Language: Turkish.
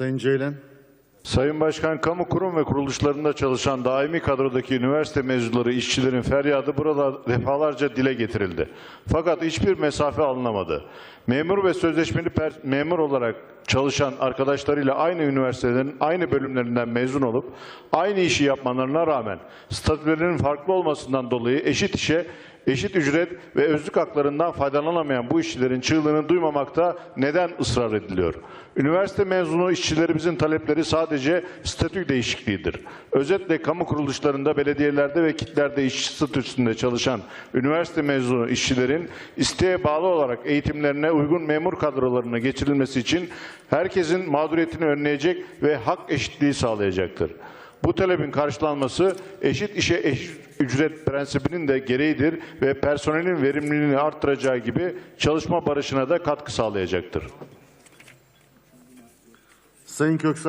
Sayın Ceylan. Sayın Başkan, kamu kurum ve kuruluşlarında çalışan daimi kadrodaki üniversite mezunları işçilerin feryadı burada defalarca dile getirildi. Fakat hiçbir mesafe alınamadı. Memur ve sözleşmeli memur olarak çalışan arkadaşlarıyla aynı üniversitelerin aynı bölümlerinden mezun olup aynı işi yapmalarına rağmen statülerinin farklı olmasından dolayı eşit işe eşit ücret ve özlük haklarından faydalanamayan bu işçilerin çığlığını duymamakta neden ısrar ediliyor? Üniversite mezunu işçilerimizin talepleri sadece statü değişikliğidir. Özetle kamu kuruluşlarında, belediyelerde ve kitlerde işçi statüsünde çalışan üniversite mezunu işçilerin isteğe bağlı olarak eğitimlerine uygun memur kadrolarına geçirilmesi için herkesin mağduriyetini önleyecek ve hak eşitliği sağlayacaktır. Bu talebin karşılanması eşit işe eşit ücret prensibinin de gereğidir ve personelin verimliliğini arttıracağı gibi çalışma barışına da katkı sağlayacaktır. Sayın Köksal.